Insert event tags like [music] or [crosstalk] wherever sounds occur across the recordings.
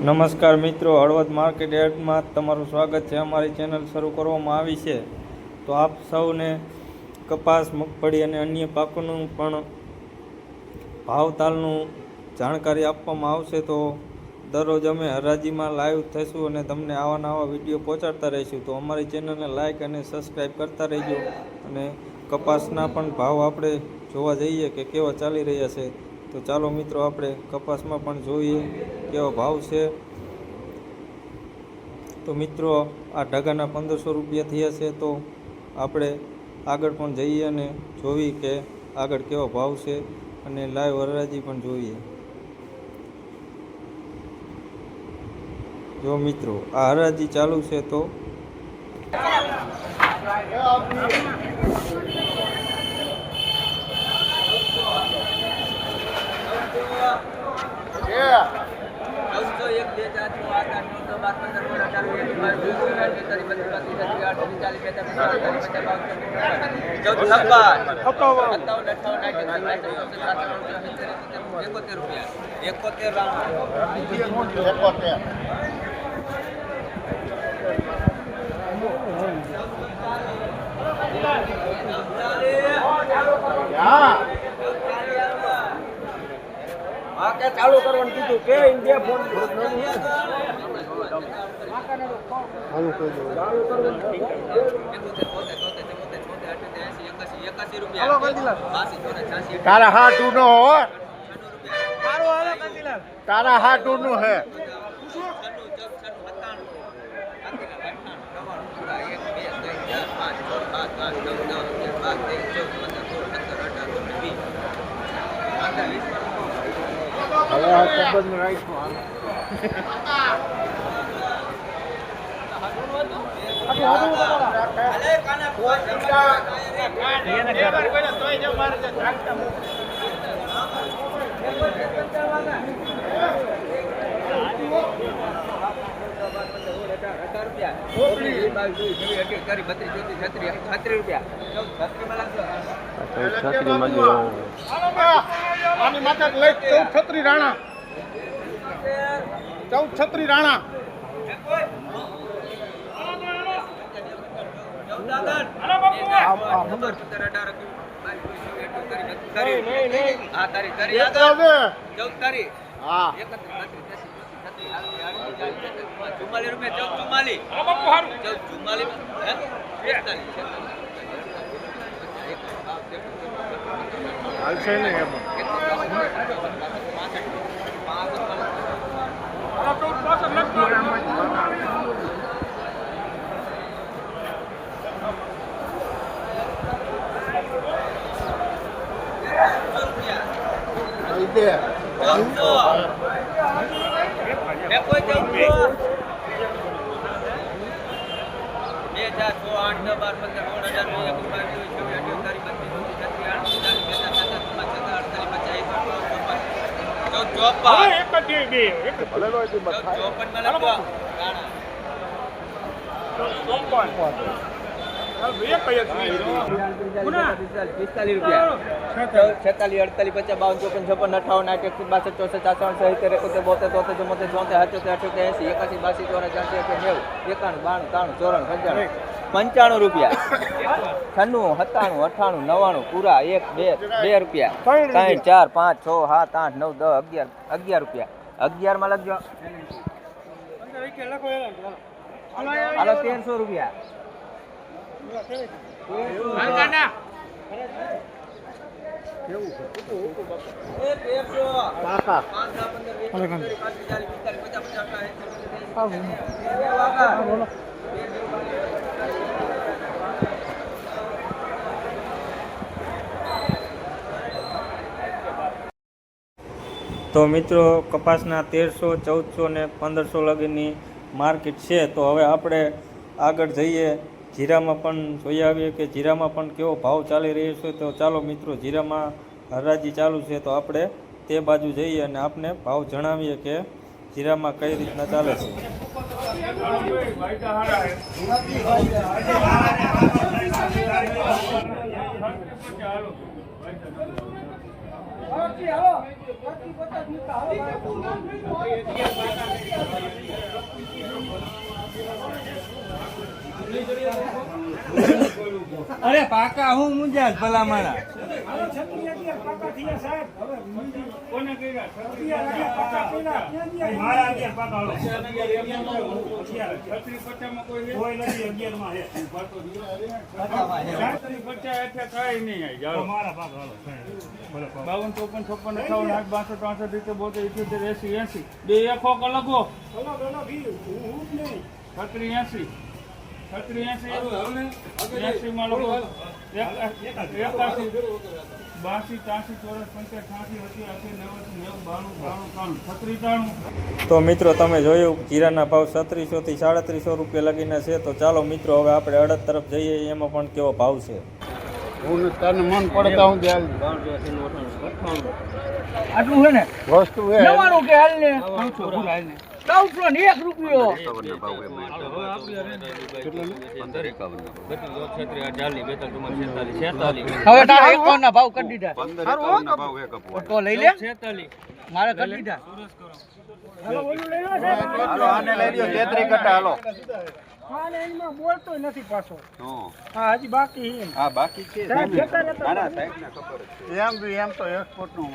નમસ્કાર મિત્રો, હળવદ માર્કેટ યાર્ડમાં તમારું સ્વાગત છે. અમારી ચેનલ શરૂ કરવામાં આવી છે. તો આપ સૌને કપાસ, મગફળી અને અન્ય પાકોનું પણ ભાવતાલનું જાણકારી આપવામાં આવશે. તો દરરોજ અમે હરાજીમાં લાઈવ થઈશું અને તમને આવા નવા વીડિયો પહોંચાડતા રહીશું. તો અમારી ચેનલને લાઇક અને સબસ્ક્રાઈબ કરતા રહેજો અને કપાસના પણ ભાવ આપણે જોવા જઈએ કે કેવા ચાલી રહ્યા છે. તો ચાલો મિત્રો આપણે કપાસમાં પણ જોઈએ કેવો ભાવ છે. તો મિત્રો, આ ઢગાના પંદરસો રૂપિયા થયા છે, તો આપણે આગળ પણ જઈએ અને જોવી કે આગળ કેવો ભાવ છે અને લાઈવ હરાજી પણ જોઈએ. જો મિત્રો, આ હરાજી ચાલુ છે, તો ચૌદસો એક બે ચાર છ આઠ આઠ નવ દસ બાર પંદર સોળ અઢાર ઓગણીસ બાર વીસ એકવીસ ત્રીસ બત્રીસ બત્રીસ ત્રીસ આઠ ઓગણીસ ચાલીસ બેતાલીસ ચુમ્માલીસ પચાસ બાવન ચૌદ છપ્પન સત્તાવન અઠાવન એકોતેર ચાલુ કરવાનું કીધું કે ઇન્ડિયા ફોન એકાસી રૂપિયા બાસી ચોરા છ્યાસી તારા હાટુ નો હો તારા હાટુ નું હે. હવે આ સંબંધ ચૌદ [laughs] છત્રી રાણા. ચૌદ છત્રી રાણા હા તારી તારી એક આવે ચૌદ તારી હા ચુમ્માલીસ રૂપિયા ચૌદ ચુમ્માલીસ ચૌદ ચુમ્માલીસ હે? એકતાલીસ, હાલશે ને એમાં દઈ દે ચૌદસો. એકો ચૌદસો. બે ચાર છ આઠ દસ બાર પંદર સોળ હજાર વીસ એકવીસ બાવીસ આડત્રીસ ચાલીસ બેતાલીસ તેતાલીસ ચુમ્માલીસ અડતાલીસ પચાસ એક બાર ચોપન ચૌદ ચોપન ભલે નો હતી ચૌદ ચોપનમાં લખો રાણા. પિસ્તાલીસ રૂપિયા છેતાલીસ અડતાલીસ પચાસ બાવન ચોપન છપ્પન અઠાવન આઠ એકસઠ બાસઠ ચોસઠ ચાસઠ સિત્તેર એકોતેર બોતેર તોતેર ચુમ્મોતેર ચોતેર અઠ્યોતેર અઠ્યોતેર એસી એકાસી બાસી ચોરા ચાસી અઠ્યોતેર નેવું એકાણું બાણું ત્રાણું ચોરાણું પંચાણું પંચાણું રૂપિયા. છન્નું સત્તાણું અઠાણું નવ્વાણું પૂરા એક બે બે રૂપિયા. ત્રણ ચાર પાંચ છ સાત આઠ નવ દસ અગિયાર અગિયાર રૂપિયા. અગિયારમાં લખજો. હાલો તેરસો રૂપિયા. તો મિત્રો, કપાસના તેરસો, ચૌદસો ને પંદરસો લગીની માર્કેટ છે. તો હવે આપણે આગળ જઈએ. જીરામાં પણ જોઈ આવીએ કે જીરામાં પણ કેવો ભાવ ચાલી રહ્યો છે. તો ચાલો મિત્રો, જીરામાં હરાજી ચાલુ છે. તો આપણે તે બાજુ જઈએ અને આપને ભાવ જણાવીએ કે જીરામાં કઈ રીતના ચાલે છે. હાલો. અરે પાકા હું મુંજાસ ભલા મારા બાવન ચોપન છપ્પન અઠાવન આઠ બાસઠ ત્રાસઠ રીતે બોતેર ઇઠ્યોતેર એસી એસી બે એકો કલગો છત્રી એસી છત્રી એસી. તો મિત્રો તમે જોયું જીરાના ભાવ સત્રીસોથી સાડત્રીસો રૂપિયા લગીના છે. તો ચાલો મિત્રો હવે આપણે અડદ તરફ જઈએ. એમાં પણ કેવો ભાવ છે? હું તને મન પડતા હું આટલું છે ને? વસ્તુ કે હાલ ને ત્રણસો ને એક રૂપિયો. હવે તારા એકાવન ના ભાવ કરી દીધા. તો લઈ લે. મારે કરી દીધા. હાલો આને લઈ લ્યો તેત્રી કટ્ટા હાલો બોલતો નથી પાછો હા હજી બાકી હા બાકી છે. ના ના સાહેબ ને ખબર છે. એમ બી એમ તો એક્સપોર્ટનું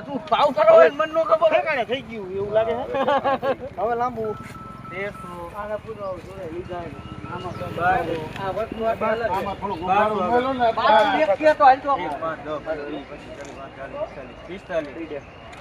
તું ભાવ કરો હોય મન નો ખબર થઈ ગયું એવું લાગે હવે લાંબુ પિસ્તાલીસ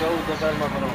ચૌદ હજારમાં કરો